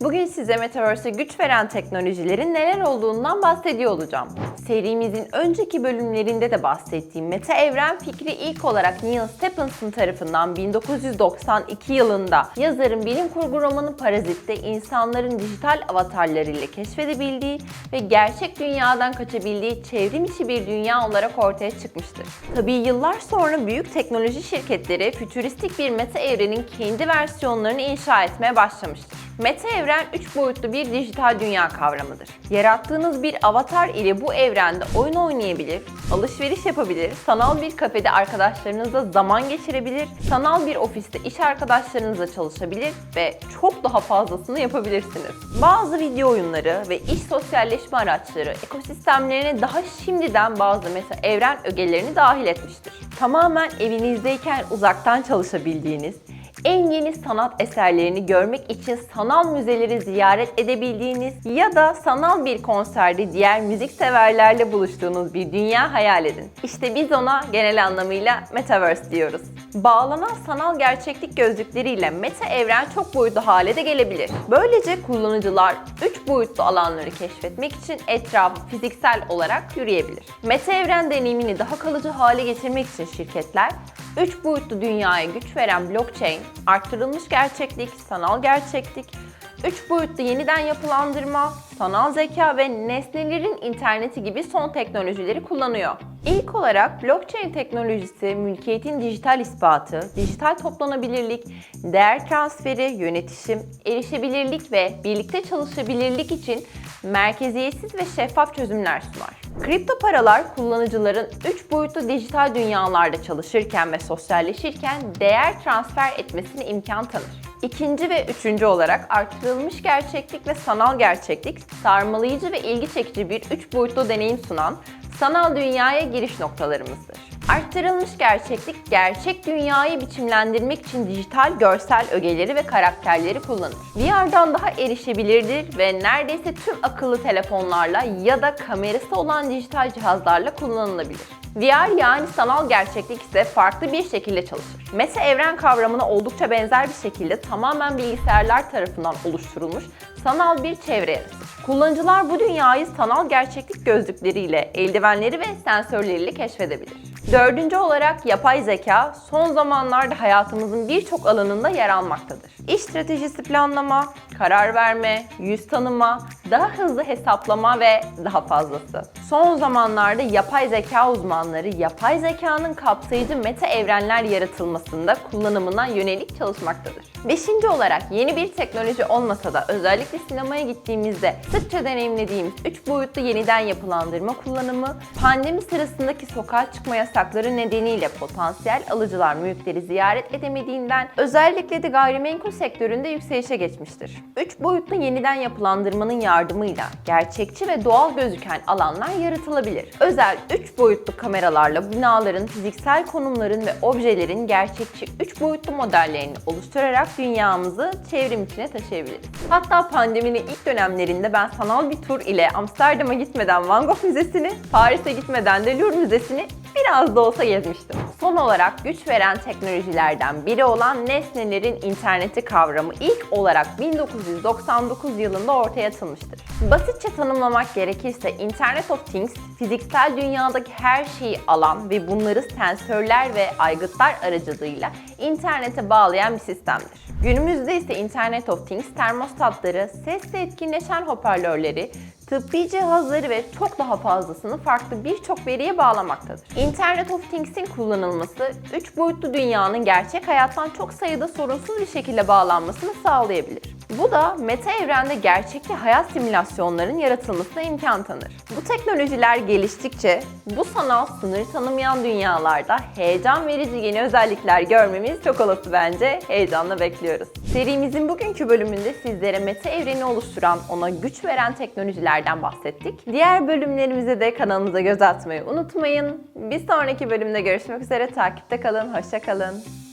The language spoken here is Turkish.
Bugün size Metaverse'e güç veren teknolojilerin neler olduğundan bahsediyor olacağım. Serimizin önceki bölümlerinde de bahsettiğim meta evren fikri ilk olarak Neil Stephenson tarafından 1992 yılında yazarın bilim kurgu romanı Parazit'te insanların dijital avatarlarıyla keşfedebildiği ve gerçek dünyadan kaçabildiği çevrim içi bir dünya olarak ortaya çıkmıştır. Tabii yıllar sonra büyük teknoloji şirketleri fütüristik bir meta evrenin kendi versiyonlarını inşa etmeye başlamıştır. Meta evren 3 boyutlu bir dijital dünya kavramıdır. Yarattığınız bir avatar ile bu evrende oyun oynayabilir, alışveriş yapabilir, sanal bir kafede arkadaşlarınızla zaman geçirebilir, sanal bir ofiste iş arkadaşlarınızla çalışabilir ve çok daha fazlasını yapabilirsiniz. Bazı video oyunları ve iş sosyalleşme araçları ekosistemlerine daha şimdiden bazı meta evren ögelerini dahil etmiştir. Tamamen evinizdeyken uzaktan çalışabildiğiniz, en yeni sanat eserlerini görmek için sanal müzeleri ziyaret edebildiğiniz ya da sanal bir konserde diğer müzik severlerle buluştuğunuz bir dünya hayal edin. İşte biz ona genel anlamıyla Metaverse diyoruz. Bağlanan sanal gerçeklik gözlükleriyle meta evren çok boyutlu hale de gelebilir. Böylece kullanıcılar 3 boyutlu alanları keşfetmek için etrafı fiziksel olarak yürüyebilir. Meta evren deneyimini daha kalıcı hale getirmek için şirketler 3 boyutlu dünyaya güç veren blockchain, arttırılmış gerçeklik, sanal gerçeklik, 3 boyutlu yeniden yapılandırma, sanal zeka ve nesnelerin interneti gibi son teknolojileri kullanıyor. İlk olarak blockchain teknolojisi mülkiyetin dijital ispatı, dijital toplanabilirlik, değer transferi, yönetişim, erişebilirlik ve birlikte çalışabilirlik için merkeziyetsiz ve şeffaf çözümler sunar. Kripto paralar kullanıcıların 3 boyutlu dijital dünyalarda çalışırken ve sosyalleşirken değer transfer etmesine imkan tanır. İkinci ve üçüncü olarak artırılmış gerçeklik ve sanal gerçeklik sarmalayıcı ve ilgi çekici bir 3 boyutlu deneyim sunan sanal dünyaya giriş noktalarımızdır. Arttırılmış gerçeklik, gerçek dünyayı biçimlendirmek için dijital görsel ögeleri ve karakterleri kullanır. VR'dan daha erişebilirdir ve neredeyse tüm akıllı telefonlarla ya da kamerası olan dijital cihazlarla kullanılabilir. VR yani sanal gerçeklik ise farklı bir şekilde çalışır. Meta evren kavramına oldukça benzer bir şekilde tamamen bilgisayarlar tarafından oluşturulmuş sanal bir çevre yaratır. Kullanıcılar bu dünyayı sanal gerçeklik gözlükleriyle, eldivenleri ve sensörleriyle keşfedebilir. Dördüncü olarak yapay zeka son zamanlarda hayatımızın birçok alanında yer almaktadır. İş stratejisi planlama, karar verme, yüz tanıma, daha hızlı hesaplama ve daha fazlası. Son zamanlarda yapay zeka uzmanları yapay zekanın kapsayıcı meta evrenler yaratılmasında kullanımına yönelik çalışmaktadır. Beşinci olarak yeni bir teknoloji olmasa da özellikle sinemaya gittiğimizde sıkça deneyimlediğimiz 3 boyutlu yeniden yapılandırma kullanımı, pandemi sırasındaki sokağa çıkma yasakları nedeniyle potansiyel alıcılar mülkleri ziyaret edemediğinden özellikle de gayrimenkul sektöründe yükselişe geçmiştir. 3 boyutlu yeniden yapılandırmanın yardımıyla gerçekçi ve doğal gözüken alanlar yaratılabilir. Özel 3 boyutlu kameralarla binaların fiziksel konumların ve objelerin gerçekçi 3 boyutlu modellerini oluşturarak dünyamızı çevrim içine taşıyabiliriz. Hatta pandeminin ilk dönemlerinde ben sanal bir tur ile Amsterdam'a gitmeden Van Gogh Müzesi'ni, Paris'e gitmeden de Louvre Müzesi'ni biraz da olsa gezmiştim. Son olarak güç veren teknolojilerden biri olan nesnelerin interneti kavramı ilk olarak 1999 yılında ortaya atılmıştır. Basitçe tanımlamak gerekirse Internet of Things, fiziksel dünyadaki her şeyi alan ve bunları sensörler ve aygıtlar aracılığıyla internete bağlayan bir sistemdir. Günümüzde ise Internet of Things termostatları, sesle etkinleşen hoparlörleri, tıbbi cihazları ve çok daha fazlasını farklı birçok veriye bağlamaktadır. Internet of Things'in kullanılması, 3 boyutlu dünyanın gerçek hayattan çok sayıda sorunsuz bir şekilde bağlanmasını sağlayabilir. Bu da meta evrende gerçekçi hayat simülasyonlarının yaratılmasına imkan tanır. Bu teknolojiler geliştikçe bu sanal sınır tanımayan dünyalarda heyecan verici yeni özellikler görmemiz çok olası bence. Heyecanla bekliyoruz. Serimizin bugünkü bölümünde sizlere meta evreni oluşturan, ona güç veren teknolojilerden bahsettik. Diğer bölümlerimize de kanalımıza göz atmayı unutmayın. Bir sonraki bölümde görüşmek üzere. Takipte kalın, hoşça kalın.